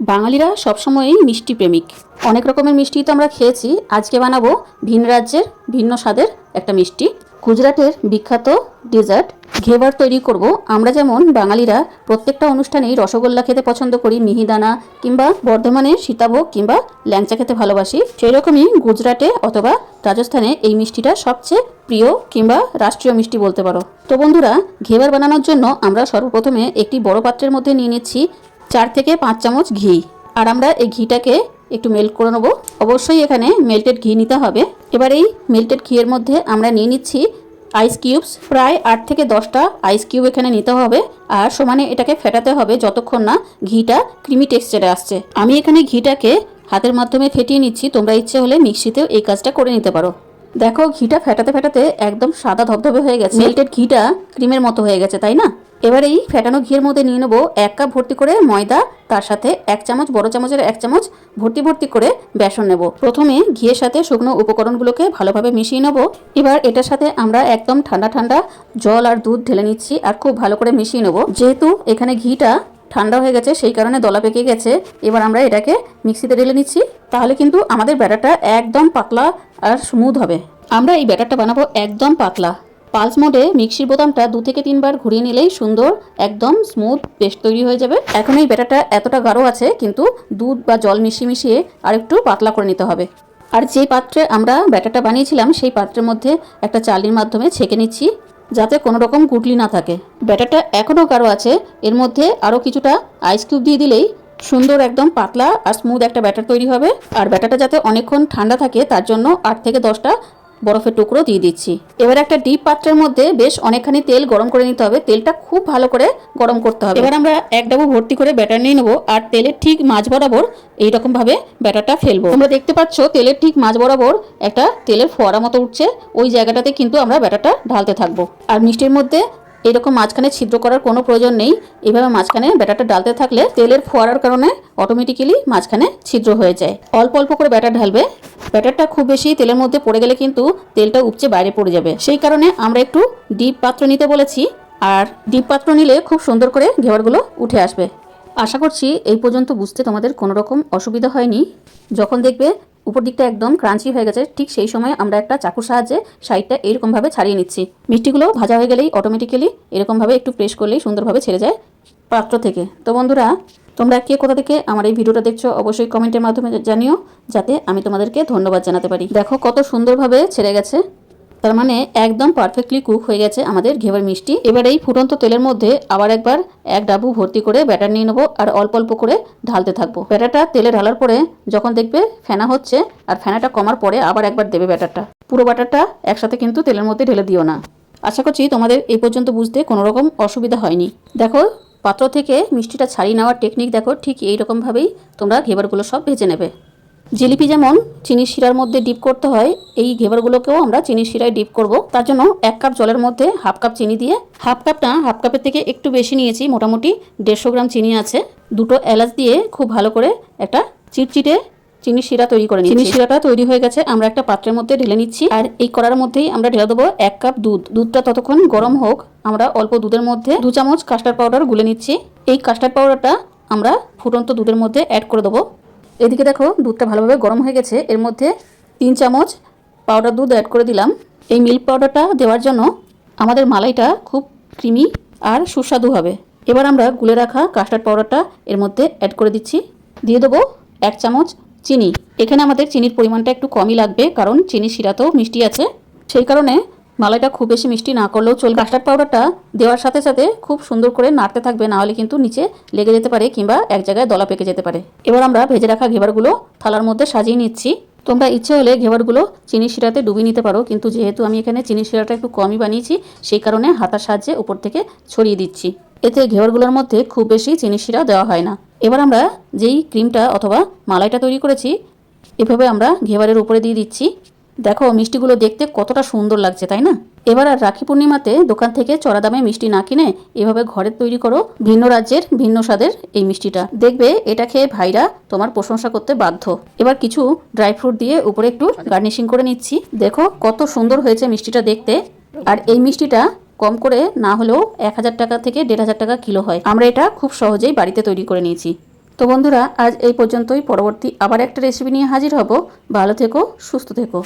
বাঙালিরা সবসময়ই মিষ্টি প্রেমিক। অনেক রকমের মিষ্টি তো আমরা খেয়েছি, আজকে বানাবো ভিন রাজ্যের ভিন্ন স্বাদের একটা মিষ্টি। গুজরাটের বিখ্যাত ডেজার্ট। ঘেবার তৈরি করব। আমরা যেমন বাঙালিরা প্রত্যেকটা অনুষ্ঠানেই রসগোল্লা খেতে পছন্দ করি, মিহিদানা কিংবা বর্ধমানে সীতাভোগ কিংবা ল্যাংচা খেতে ভালোবাসি। সেই রকমই গুজরাটে অথবা রাজস্থানে এই মিষ্টিটা সবচেয়ে প্রিয় কিংবা রাষ্ট্রীয় মিষ্টি বলতে পারো। তো বন্ধুরা, ঘেবার বানানোর জন্য আমরা সর্বপ্রথমে একটি বড় পাত্রের মধ্যে নিয়ে নিচ্ছি চার থেকে পাঁচ চামচ ঘি। আর আমরা এই ঘিটাকে একটু মেল্ট করে নেব। অবশ্যই এখানে মেল্টেড ঘি নিতে হবে। এবার এই মেল্টেড ঘিয়ের মধ্যে আমরা নিয়ে নিচ্ছি আইস কিউবস প্রায় আট থেকে দশটা আইস কিউব এখানে নিতে হবে। আর সমানে এটাকে ফেটাতে হবে যতক্ষণ না ঘিটা ক্রিমি টেক্সচারে আসছে। আমি এখানে ঘিটাকে হাতের মাধ্যমে ফেটিয়ে নিচ্ছি। তোমরা ইচ্ছে হলে মিক্সিতেও এই কাজটা করে নিতে পারো। দেখো, ঘিটা ফেটাতে ফেটাতে একদম সাদা ধবধবে হয়ে গেছে। মেল্টেড ঘিটা ক্রিমের মতো হয়ে গেছে, তাই না? এবার এই ফেটানো ঘিয়ের মধ্যে নিয়ে নেব এক কাপ ভর্তি করে ময়দা, তার সাথে এক চামচ, বড় চামচের এক চামচ ভর্তি ভর্তি করে বেসন নেব। প্রথমে ঘিয়ের সাথে শুকনো উপকরণগুলোকে ভালোভাবে মিশিয়ে নেব। এবার এটার সাথে আমরা একদম ঠান্ডা ঠান্ডা জল আর দুধ ঢেলে নিচ্ছি আর খুব ভালো করে মিশিয়ে নেব। যেহেতু এখানে ঘিটা ঠান্ডা হয়ে গেছে, সেই কারণে দলা পেকে গেছে, এবার আমরা এটাকে মিক্সিতে ঢেলে নিচ্ছি। তাহলে কিন্তু আমাদের ব্যাটারটা একদম পাতলা আর স্মুথ হবে। আমরা এই ব্যাটারটা বানাবো একদম পাতলা। পালস মোডে মিক্সির বোতামটা দু থেকে তিনবার ঘুরিয়ে নিলেই সুন্দর, একদম স্মুথ পেস্ট তৈরি হয়ে যাবে। এখন এই ব্যাটারটা এতটা গাঢ় আছে, কিন্তু দুধ বা জল মিশিয়ে মিশিয়ে আর একটু পাতলা করে নিতে হবে। আর যে পাত্রে আমরা ব্যাটারটা বানিয়েছিলাম, সেই পাত্রের মধ্যে একটা চালির মাধ্যমে ছেঁকে নিচ্ছি, যাতে কোনো রকম গুটলি না থাকে। ব্যাটারটা এখনও গাঢ় আছে, এর মধ্যে আরও কিছুটা আইস কিউব দিয়ে দিলেই সুন্দর, একদম পাতলা আর স্মুথ একটা ব্যাটার তৈরি হবে। আর ব্যাটারটা যাতে অনেকক্ষণ ঠান্ডা থাকে, তার জন্য আট থেকে দশটা বরফের টুকরো দিয়ে দিচ্ছি। এবার একটা ডিপ পাত্রের মধ্যে বেশ অনেকখানি তেল গরম করে নিতে হবে। তেলটা খুব ভালো করে গরম করতে হবে। এবার আমরা এক ডাবু ভর্তি করে ব্যাটার নিয়ে নেব আর তেলের ঠিক মাঝ বরাবর এইরকম ভাবে ব্যাটারটা ফেলব। তোমরা দেখতে পাচ্ছ তেলের ঠিক মাঝ বরাবর একটা তেলের ফোয়ারা মতো উঠছে। ওই জায়গাটাতে কিন্তু আমরা ব্যাটারটা ঢালতে থাকব। আর মিষ্টির মধ্যে এরকম মাঝখানে ছিদ্র করার কোনো প্রয়োজন নেই। এভাবে মাঝখানে ব্যাটারটা ডালতে থাকলে তেলের ফোয়ারার কারণে অটোমেটিক্যালি মাঝখানে ছিদ্র হয়ে যায়। অল্প অল্প করে ব্যাটার ঢালবে। ব্যাটারটা খুব বেশি তেলের মধ্যে পড়ে গেলে কিন্তু তেলটা উপচে বাইরে পড়ে যাবে। সেই কারণে আমরা একটু ডিপ পাত্র নিতে বলেছি আর ডিপ পাত্র নিলে খুব সুন্দর করে ঘেবারগুলো উঠে আসবে। আশা করছি এই পর্যন্ত বুঝতে তোমাদের কোনো রকম অসুবিধা হয়নি। যখন দেখবে উপর দিকটা একদম ক্রাঞ্চি হয়ে গেছে, ঠিক সেই সময় আমরা একটা চাকুর সাহায্যে সাইডটা এরকমভাবে ছাড়িয়ে নিচ্ছি। মিষ্টিগুলো ভাজা হয়ে গেলেই অটোমেটিক্যালি এরকমভাবে একটু প্রেস করলেই সুন্দরভাবে ছেড়ে যায় পাত্র থেকে। তো বন্ধুরা, তোমরা কে কোথা থেকে আমার এই ভিডিওটা দেখছ অবশ্যই কমেন্টের মাধ্যমে জানিও, যাতে আমি তোমাদেরকে ধন্যবাদ জানাতে পারি। দেখো কত সুন্দরভাবে ছেড়ে গেছে। তার মানে একদম পারফেক্টলি কুক হয়ে গেছে আমাদের ঘেবার মিষ্টি। এবার এই ফুটন্ত তেলের মধ্যে আবার একবার এক ডাবু ভর্তি করে ব্যাটার নিয়ে নেব আর অল্প অল্প করে ঢালতে থাকব। ব্যাটারটা তেলে ঢালার পরে যখন দেখবে ফেনা হচ্ছে আর ফেনাটা কমার পরে আবার একবার দেবে ব্যাটারটা। পুরো ব্যাটারটা একসাথে কিন্তু তেলের মধ্যে ঢেলে দিও না। আশা করছি তোমাদের এই পর্যন্ত বুঝতে কোনো রকম অসুবিধা হয়নি। দেখো, পাত্র থেকে মিষ্টিটা ছাড়িয়ে নেওয়ার টেকনিক দেখো, ঠিক এই রকমভাবেই তোমরা ঘেবারগুলো সব ভেজে নেবে। জিলিপি যেমন চিনির শিরার মধ্যে ডিপ করতে হয়, এই ঘেবারগুলোকেও আমরা চিনির শিরায় ডিপ করব। তার জন্য এক কাপ জলের মধ্যে হাফ কাপ চিনি দিয়ে, হাফ কাপ না হাফ কাপের থেকে একটু বেশি নিয়েছি, মোটামুটি দেড়শো গ্রাম চিনি আছে। দুটো এলাচ দিয়ে খুব ভালো করে একটা চিটচিটে চিনি শিরা তৈরি করে চিনির শিরাটা তৈরি হয়ে গেছে, আমরা একটা পাত্রের মধ্যে ঢেলে নিচ্ছি। আর এই করার মধ্যেই আমরা ঢেলে দেবো এক কাপ দুধ। দুধটা ততক্ষণ গরম হোক, আমরা অল্প দুধের মধ্যে দু চামচ কাস্টার্ড পাউডার গুলে নিচ্ছি। এই কাস্টার্ড পাউডারটা আমরা ফুটন্ত দুধের মধ্যে অ্যাড করে দেবো। এদিকে দেখো, দুধটা ভালোভাবে গরম হয়ে গেছে। এর মধ্যে তিন চামচ পাউডার দুধ অ্যাড করে দিলাম। এই মিল্ক পাউডারটা দেওয়ার জন্য আমাদের মালাইটা খুব ক্রিমি আর সুস্বাদু হবে। এবার আমরা গুলে রাখা কাস্টার্ড পাউডারটা এর মধ্যে অ্যাড করে দিচ্ছি। দিয়ে দেবো এক চামচ চিনি। এখানে আমাদের চিনির পরিমাণটা একটু কমই লাগবে, কারণ চিনির শিরাতেও মিষ্টি আছে। সেই কারণে মালাইটা খুব বেশি মিষ্টি না করলেও চলবে। কাস্টার্ড পাউডারটা দেওয়ার সাথে সাথে খুব সুন্দর করে নাড়তে থাকবে, না হলে কিন্তু নিচে লেগে যেতে পারে কিংবা এক জায়গায় দলা পেকে যেতে পারে। এবার আমরা ভেজে রাখা ঘেবারগুলো থালার মধ্যে সাজিয়ে নিচ্ছি। তোমরা ইচ্ছে হলে ঘেবারগুলো চিনি শিরাতে ডুবিয়ে নিতে পারো, কিন্তু যেহেতু আমি এখানে চিনি শিরাটা একটু কমই বানিয়েছি, সেই কারণে হাতার সাহায্যে উপর থেকে ছড়িয়ে দিচ্ছি। এতে ঘেবারগুলোর মধ্যে খুব বেশি চিনি শিরা দেওয়া হয় না। এবার আমরা যেই ক্রিমটা অথবা মালাইটা তৈরি করেছি, এভাবে আমরা ঘেবারের উপরে দিয়ে দিচ্ছি। দেখো, মিষ্টিগুলো দেখতে কতটা সুন্দর লাগছে, তাই না? এবার আর রাখি পূর্ণিমাতে দোকান থেকে চড়া দামে মিষ্টি না কিনে এভাবে ঘরে তৈরি করো ভিন্ন রাজ্যের ভিন্ন স্বাদের এই মিষ্টিটা। দেখবে, এটা খেয়ে ভাইরা তোমার প্রশংসা করতে বাধ্য। এবার কিছু ড্রাই ফ্রুট দিয়ে উপরে একটু গার্নিশিং করে নিচ্ছি। দেখো, কত সুন্দর হয়েছে মিষ্টিটা দেখতে। আর এই মিষ্টিটা কম করে না হলেও এক হাজার টাকা থেকে দেড় হাজার টাকা কিলো হয়। আমরা এটা খুব সহজেই বাড়িতে তৈরি করে নিয়েছি। তো বন্ধুরা, আজ এই পর্যন্তই। পরবর্তী আবার একটা রেসিপি নিয়ে হাজির হব। ভালো থেকো, সুস্থ থেকো।